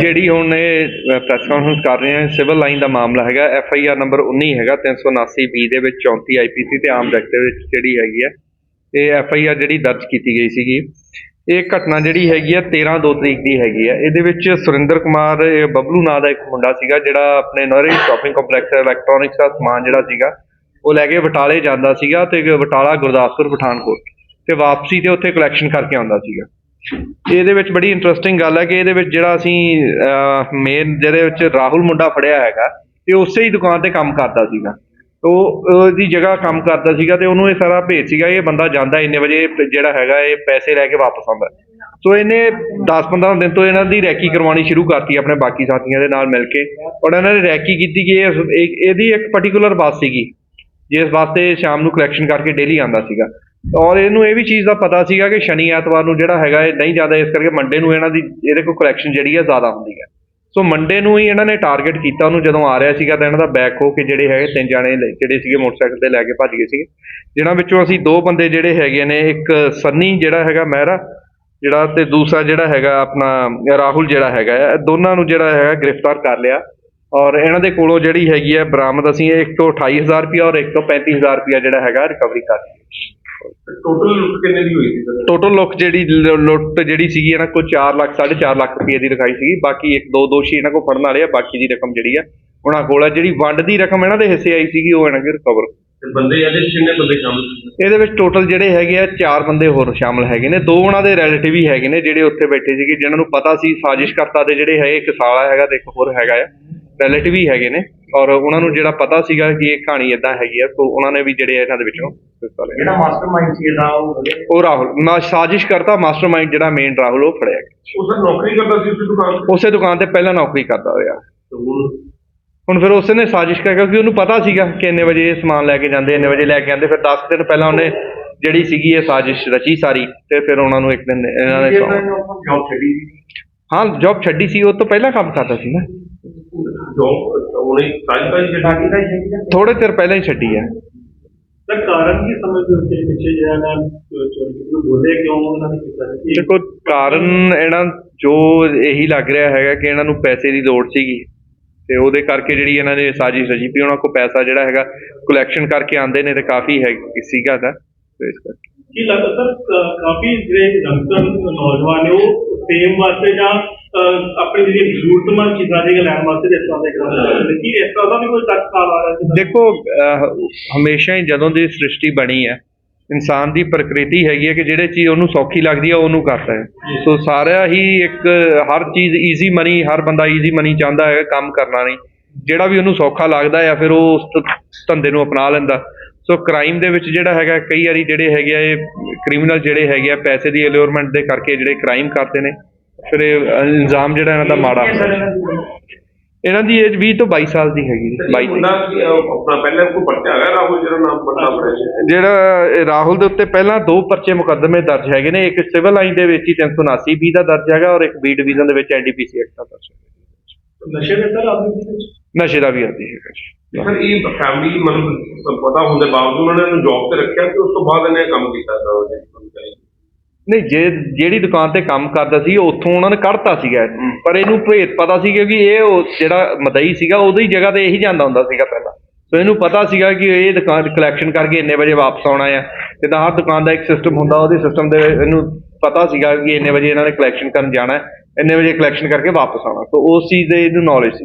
ਜਿਹੜੀ ਹੁਣ ਇਹ ਪ੍ਰੈਸ ਕਾਨਫਰੰਸ ਕਰ ਰਹੇ ਹਾਂ ਸਿਵਲ ਲਾਈਨ ਦਾ ਮਾਮਲਾ ਹੈਗਾ ਐਫ ਆਈ ਆਰ ਨੰਬਰ 19 ਹੈਗਾ 379 ਬੀ ਦੇ ਵਿੱਚ 34 ਆਈ ਪੀ ਸੀ ਤੇ ਆਮ ਐਕਟ ਦੇ ਵਿੱਚ ਜਿਹੜੀ ਹੈਗੀ ਹੈ ਇਹ ਐਫ ਆਈ ਆਰ ਜਿਹੜੀ ਦਰਜ ਕੀਤੀ ਗਈ ਸੀਗੀ। ਇਹ ਘਟਨਾ ਜਿਹੜੀ ਹੈਗੀ ਹੈ 13 2 ਤਰੀਕ ਦੀ ਹੈਗੀ ਹੈ ਇਹਦੇ ਵਿੱਚ ਸੁਰਿੰਦਰ ਕੁਮਾਰ ਬਬਲੂ ਨਾਂ ਦਾ ਇੱਕ ਮੁੰਡਾ ਸੀਗਾ, ਜਿਹੜਾ ਆਪਣੇ ਨੋਰੇ ਸ਼ਾਪਿੰਗ ਕੰਪਲੈਕਸ ਇਲੈਕਟ੍ਰੋਨਿਕਸ ਦਾ ਸਮਾਨ ਜਿਹੜਾ ਸੀਗਾ, ਉਹ ਲੈ ਕੇ ਬਟਾਲੇ ਜਾਂਦਾ ਸੀਗਾ ਤੇ ਬਟਾਲਾ ਗੁਰਦਾਸਪੁਰ ਪਠਾਨਕੋਟ ਤੇ ਵਾਪਸੀ ਤੇ ਉੱਥੇ ਕਲੈਕਸ਼ਨ ਕਰਕੇ ਆਉਂਦਾ ਸੀਗਾ। ਇਹਦੇ ਵਿੱਚ ਬੜੀ ਇੰਟਰਸਟਿੰਗ ਗੱਲ ਹੈ ਕਿ ਇਹਦੇ ਵਿੱਚ ਜਿਹੜਾ ਅਸੀਂ ਮੇਨ ਜਿਹਦੇ ਵਿੱਚ ਰਾਹੁਲ ਮੁੰਡਾ ਫੜਿਆ ਹੈਗਾ ਇਹ ਉਸੇ ਹੀ ਦੁਕਾਨ ਤੇ ਕੰਮ ਕਰਦਾ ਸੀਗਾ। ਉਹ ਉਹਦੀ ਜਗ੍ਹਾ ਕੰਮ ਕਰਦਾ ਸੀਗਾ ਤੇ ਉਹਨੂੰ ਇਹ ਸਾਰਾ ਭੇਜ ਸੀਗਾ, ਇਹ ਬੰਦਾ ਜਾਂਦਾ ਇੰਨੇ ਵਜੇ ਜਿਹੜਾ ਹੈਗਾ ਇਹ ਪੈਸੇ ਲੈ ਕੇ ਵਾਪਸ ਆਉਂਦਾ। ਸੋ ਇਹਨੇ 10-15 ਦਿਨ ਤੋਂ ਇਹਨਾਂ ਦੀ ਰੈਕੀ ਕਰਵਾਉਣੀ ਸ਼ੁਰੂ ਕਰਤੀ ਆਪਣੇ ਬਾਕੀ ਸਾਥੀਆਂ ਦੇ ਨਾਲ ਮਿਲ ਕੇ। ਔਰ ਇਹਨਾਂ ਨੇ ਰੈਕੀ ਕੀਤੀ ਕਿ ਇਹ ਇਹਦੀ ਇੱਕ ਪਾਰਟਿਕੂਲਰ ਬੱਸ ਸੀਗੀ, ਜਿਸ ਵਾਸਤੇ ਸ਼ਾਮ ਨੂੰ ਕਲੈਕਸ਼ਨ ਕਰਕੇ ਡੇਲੀ ਆਉਂਦਾ ਸੀਗਾ। ਔਰ ਇਹਨੂੰ ਇਹ ਵੀ ਚੀਜ਼ ਦਾ ਪਤਾ ਸੀਗਾ ਕਿ ਸ਼ਨੀ ਐਤਵਾਰ ਨੂੰ ਜਿਹੜਾ ਹੈਗਾ ਇਹ ਨਹੀਂ ਜ਼ਿਆਦਾ, ਇਸ ਕਰਕੇ ਮੰਡੇ ਨੂੰ ਇਹਨਾਂ ਦੀ, ਇਹਦੇ ਕੋਲ ਕਲੈਕਸ਼ਨ ਜਿਹੜੀ ਹੈ ਜ਼ਿਆਦਾ ਹੁੰਦੀ ਹੈ। ਸੋ ਮੰਡੇ ਨੂੰ ਹੀ ਇਹਨਾਂ ਨੇ ਟਾਰਗੇਟ ਕੀਤਾ ਉਹਨੂੰ ਜਦੋਂ ਆ ਰਿਹਾ ਸੀਗਾ ਤਾਂ ਇਹਨਾਂ ਦਾ ਬੈਕ ਹੋ ਕੇ ਜਿਹੜੇ ਹੈਗੇ ਤਿੰਨ ਜਾਣੇ ਜਿਹੜੇ ਸੀਗੇ ਮੋਟਰਸਾਈਕਲ ਤੇ ਲੈ ਕੇ ਭੱਜ ਗਏ ਸੀਗੇ। ਜਿਨ੍ਹਾਂ ਵਿੱਚੋਂ ਅਸੀਂ ਦੋ ਬੰਦੇ ਜਿਹੜੇ ਹੈਗੇ ਨੇ, ਇੱਕ ਸੰਨੀ ਜਿਹੜਾ ਹੈਗਾ ਮਹਿਰਾ, ਜਿਹੜਾ ਤੇ ਦੂਸਰਾ ਜਿਹੜਾ ਹੈਗਾ ਆਪਣਾ ਰਾਹੁਲ ਜਿਹੜਾ ਹੈਗਾ ਦੋਨਾਂ ਨੂੰ ਜਿਹੜਾ ਹੈਗਾ ਗ੍ਰਿਫਤਾਰ ਕਰ ਲਿਆ। ਔਰ ਇਹਨਾਂ ਦੇ ਕੋਲੋਂ ਜਿਹੜੀ ਹੈਗੀ ਹੈ ਬਰਾਮਦ, ਅਸੀਂ ਇੱਕ ਤੋਂ 28000 ਰੁਪਇਆ ਔਰ ਇੱਕ ਤੋਂ 35000 ਰੁਪਇਆ ਜਿਹੜਾ ਹੈਗਾ ਰਿਕਵਰੀ ਕਰ ਲਈ ਟੋਟਲ ਲੁੱਟ ਕਿੰਨੇ ਦੀ ਹੋਈ ਸੀ ਸਰ ਟੋਟਲ ਲੁੱਟ ਜਿਹੜੀ ਲ- ਲੁੱਟ ਜਿਹੜੀ ਸੀਗੀ ਇਹਨਾਂ ਕੋਲ 4 ਲੱਖ 4.5 ਲੱਖ ਰੁਪਏ ਦੀ ਲਿਖਾਈ ਸੀਗੀ। ਬਾਕੀ ਇੱਕ ਦੋ ਦੋਸ਼ੀ ਇਹਨਾਂ ਕੋਲ ਫੜਨ ਵਾਲੇ ਆ ਬਾਕੀ ਦੀ ਰਕਮ ਜਿਹੜੀ ਆ ਉਹਨਾਂ ਕੋਲ ਆ। ਜਿਹੜੀ ਵੰਡ ਦੀ ਰਕਮ ਇਹਨਾਂ ਦੇ ਹਿੱਸੇ ਆਈ ਸੀਗੀ ਉਹ ਇਹਨਾਂ ਦੇ ਰਿਕਵਰ ਤੇ ਬੰਦੇ ਇਹਦੇ ਵਿੱਚ ਕਿੰਨੇ ਬੰਦੇ ਸ਼ਾਮਲ ਸੀ ਇਹਦੇ ਵਿੱਚ ਟੋਟਲ ਜਿਹੜੇ ਹੈਗੇ ਆ ਚਾਰ ਬੰਦੇ ਹੋਰ ਸ਼ਾਮਲ ਹੈਗੇ ਨੇ। ਦੋ ਉਹਨਾਂ ਦੇ ਰਿਲੇਟਿਵ ਹੀ ਹੈਗੇ ਨੇ ਜਿਹੜੇ ਉੱਥੇ ਬੈਠੇ ਸੀਗੇ ਜਿਨ੍ਹਾਂ ਨੂੰ ਪਤਾ ਸੀ ਸਾਜ਼ਿਸ਼ਕਰਤਾ ਦੇ ਜਿਹੜੇ ਹੈ ਇੱਕ ਸਾਲਾ ਹੈਗਾ ਤੇ ਇੱਕ ਹੋਰ ਹੈਗਾ ਆ। ਰਿਲੇਟਿਵ ਹੀ ਹੈਗੇ ਨੇ ਔਰ ਉਹਨਾਂ ਨੂੰ ਜਿਹੜਾ ਪਤਾ ਸੀਗਾ ਕਿ ਇਹ ਕਹਾਣੀ ਇਦਾਂ ਹੈਗੀ ਆ ਤੋਂ ਉਹਨਾਂ ਨੇ ਵੀ ਜਿਹੜੇ ਇਹਨਾਂ ਦੇ ਵਿੱਚੋਂ ਹਿੱਸਾ ਲਿਆ। ਜਿਹੜਾ ਮਾਸਟਰਮਾਈਂਡ ਸੀ ਇਹਦਾ ਉਹ ਉਹ ਰਾਹੁਲ ਮਾ ਸਾਜ਼ਿਸ਼ਕਰਤਾ ਮਾਸਟਰਮਾਈਂਡ ਜਿਹੜਾ ਮੇਨ ਰਾਹੁਲ ਉਹ ਫੜਿਆ। ਗਿਆ ਨੌਕਰੀ ਕਰਦਾ ਸੀ ਉਸ ਦੁਕਾਨ ਤੇ? ਉਸੇ ਦੁਕਾਨ ਤੇ ਪਹਿਲਾਂ ਨੌਕਰੀ ਕਰਦਾ ਹੋਇਆ ਹੁਣ? ਫਿਰ ਉਸੇ ਨੇ ਸਾਜ਼ਿਸ਼ ਕਰ ਕਿਉਂਕਿ ਉਹਨੂੰ ਪਤਾ ਸੀਗਾ ਕਿ ਇੰਨੇ ਵਜੇ ਇਹ ਸਮਾਨ ਲੈ ਕੇ ਜਾਂਦੇ ਇੰਨੇ ਵਜੇ ਲੈ ਕੇ ਆਉਂਦੇ ਫਿਰ 10 ਦਿਨ ਪਹਿਲਾਂ ਉਹਨੇ ਜਿਹੜੀ ਸੀਗੀ ਇਹ ਸਾਜ਼ਿਸ਼ ਰਚੀ ਸਾਰੀ ਤੇ ਫਿਰ ਉਹਨਾਂ ਨੂੰ ਇੱਕ ਦਿਨ ਇਹਨਾਂ ਨੇ ਸੌਂ- ਜੌਬ ਛੱਡੀ ਸੀ? ਹਾਂ ਜੌਬ ਛੱਡੀ ਸੀ ਉਹ ਤੋਂ ਪਹਿਲਾਂ ਕੰਮ ਕਰਦਾ ਸੀ ਨਾ। ਉਹਨੇ ਜਿਹੜਾ ਦਾ ਥੋੜੇ ਚਿਰ ਪਹਿਲਾਂ ਹੀ ਛੱਡੀ ਹੈ। ਸਰ ਕਾਰਨ ਕੀ ਸਮਝਦੇ ਹੋ ਕਿ ਪਿੱਛੇ ਜਿਹੜਾ ਨਾ ਚੋਰੀ ਨੂੰ ਬੋਲੇ? ਕਿਉਂ ਉਹਨਾਂ ਨੇ ਕੀਤਾ ਸੀ? ਦੇਖੋ ਕਾਰਨ ਇਹਨਾਂ ਜੋ ਇਹੀ ਲੱਗ ਰਿਹਾ ਹੈਗਾ ਕਿ ਇਹਨਾਂ ਨੂੰ ਪੈਸੇ ਦੀ ਲੋੜ ਸੀਗੀ। ਤੇ ਉਹਦੇ ਕਰਕੇ ਜਿਹੜੀ ਇਹਨਾਂ ਨੇ ਸਾਜ਼ਿਸ਼ ਰਚੀ ਵੀ ਉਹਨਾਂ ਕੋਲ ਪੈਸਾ ਜਿਹੜਾ ਹੈਗਾ ਕਲੈਕਸ਼ਨ ਕਰਕੇ ਆਉਂਦੇ ਨੇ ਤੇ ਕਾਫੀ ਹੈ ਸੀਗਾ ਦਾ ਤੇ ਇਸ ਕਰਕੇ। ਕੀ ਲੱਗਦਾ ਸਰ ਕ- ਕਾਫੀ ਜਿਹੜੇ ਨੌਜਵਾਨ ਨੇ ਉਹ ਫੇਮ ਵਾਸਤੇ ਜਾਂ ਆਪਣੀ ਜਿਹੜੀ ਜ਼ਰੂਰਤਮੰਦ ਚੀਜ਼ਾਂ ਜਿਹੜੀਆਂ ਲੈਣ ਵਾਸਤੇ ਇਸ ਤਰ੍ਹਾਂ ਦੇ ਕਰਾਉਂਦੇ ਕੀ ਇਸ ਤਰ੍ਹਾਂ ਦਾ ਵੀ ਕੋਈ ਤੱਕ ਸਾਲ ਆ ਰਿਹਾ ਦੇਖੋ ਹਮੇਸ਼ਾ ਹੀ ਜਦੋਂ ਦੀ ਸ੍ਰਿਸ਼ਟੀ ਬਣੀ ਹੈ ਇਨਸਾਨ ਦੀ ਪ੍ਰਕਿਰਤੀ ਹੈਗੀ ਹੈ ਕਿ ਜਿਹੜੇ ਚੀਜ਼ ਉਹਨੂੰ ਸੌਖੀ ਲੱਗਦੀ ਹੈ ਉਹਨੂੰ ਕਰਦਾ ਹੈ। ਸੋ ਸਾਰਾ ਹੀ ਇੱਕ ਹਰ ਚੀਜ਼ ਈਜ਼ੀ ਮਨੀ ਹਰ ਬੰਦਾ ਈਜ਼ੀ ਮਨੀ ਚਾਹੁੰਦਾ ਹੈ ਕੰਮ ਕਰਨਾ ਨਹੀਂ। ਜਿਹੜਾ ਵੀ ਉਹਨੂੰ ਸੌਖਾ ਲੱਗਦਾ ਹੈ ਫਿਰ ਉਹ ਉਸ ਧੰਦੇ ਨੂੰ ਅਪਣਾ ਲੈਂਦਾ। ਸੋ ਕ੍ਰਾਈਮ ਦੇ ਵਿੱਚ ਜਿਹੜਾ ਹੈਗਾ ਕਈ ਵਾਰੀ ਜਿਹੜੇ ਹੈਗੇ ਆ ਇਹ ਕ੍ਰਿਮੀਨਲ ਜਿਹੜੇ ਹੈਗੇ ਆ ਪੈਸੇ ਦੀ ਅਲਿਓਰਮੈਂਟ ਦੇ ਕਰਕੇ ਜਿਹੜੇ ਕ੍ਰਾਈਮ ਕਰਦੇ ਨੇ। ਫਿਰ ਇਹ ਇਲਜ਼ਾਮ ਜਿਹੜਾ ਇਹਨਾਂ ਦਾ ਮਾੜਾ। ਇਹਨਾਂ ਦੀ ਏਜ 20 ਤੋਂ 22 ਸਾਲ ਦੀ ਹੈਗੀ। ਜੀ, 22 ਮੁੰਡਾ ਆਪਣਾ ਪਹਿਲਾਂ ਕੋਈ ਪਰਚਾ ਹੈਗਾ ਰਾਹੁਲ ਜਿਹੜਾ ਨਾਮ ਬੰਦਾ ਸੀ? ਜਿਹੜਾ ਇਹ ਰਾਹੁਲ ਦੇ ਉੱਤੇ ਪਹਿਲਾਂ ਦੋ ਪਰਚੇ ਮੁਕੱਦਮੇ ਦਰਜ ਹੈਗੇ ਨੇ। ਇੱਕ ਸਿਵਲ ਲਾਈਨ ਦੇ ਵਿੱਚ ਹੀ 379 ਬੀ ਦਾ ਦਰਜ ਹੈਗਾ ਔਰ ਇੱਕ ਬੀ ਡਿਵੀਜ਼ਨ ਦੇ ਵਿੱਚ ਐਨਡੀਪੀਸੀ ਐਕਟ ਦਾ ਦਰਜ ਹੈਗਾ। ਨਸ਼ੇ ਦੇ ਸਰ ਆਪਣੀ ਵਿੱਚ ਨਸ਼ੇ ਦਾ ਵੀ ਆਦੀ ਹੈਗਾ ਜੀ। ਸਰ ਇਹ ਫੈਮਿਲੀ ਮਤਲਬ ਪਤਾ ਹੁੰਦੇ ਬਾਵਜੂਦ ਉਹਨਾਂ ਨੇ ਜੌਬ ਤੇ ਰੱਖਿਆ ਤੇ ਉਸ ਤੋਂ ਬਾਅਦ ਇਹਨੇ ਕੰਮ ਕੀਤਾ ਕਹੀ ਨਹੀਂ ਜੇ ਜਿਹੜੀ ਦੁਕਾਨ ਤੇ ਕੰਮ ਕਰਦਾ ਸੀ ਉੱਥੋਂ ਉਹਨਾਂ ਨੇ ਕੱਢਤਾ ਸੀਗਾ। ਪਰ ਇਹਨੂੰ ਭੇਤ ਪਤਾ ਸੀ ਕਿ ਇਹ ਉਹ ਜਿਹੜਾ ਮਦਈ ਸੀਗਾ ਉਹਦੀ ਜਗ੍ਹਾ ਤੇ ਇਹੀ ਜਾਂਦਾ ਹੁੰਦਾ ਸੀਗਾ ਪਹਿਲਾਂ। ਸੋ ਇਹਨੂੰ ਪਤਾ ਸੀਗਾ ਕਿ ਇਹ ਦੁਕਾਨ ਕਲੈਕਸ਼ਨ ਕਰਕੇ ਇੰਨੇ ਵਜੇ ਵਾਪਸ ਆਉਣਾ ਆ। ਜਿੱਦਾਂ ਹਰ ਦੁਕਾਨ ਦਾ ਇੱਕ ਸਿਸਟਮ ਹੁੰਦਾ ਉਹਦੇ ਸਿਸਟਮ ਦੇ ਇਹਨੂੰ ਪਤਾ ਸੀਗਾ ਕਿ ਇੰਨੇ ਵਜੇ ਇਹਨਾਂ ਨੇ ਕਲੈਕਸ਼ਨ ਕਰਨ ਜਾਣਾ ਹੈ, ਇੰਨੇ ਵਜੇ ਕਲੈਕਸ਼ਨ ਕਰਕੇ ਵਾਪਸ ਆਉਣਾ। ਸੋ ਉਸ ਚੀਜ਼ ਦੇ ਇਹਨੂੰ ਨੌਲੇਜ ਸੀ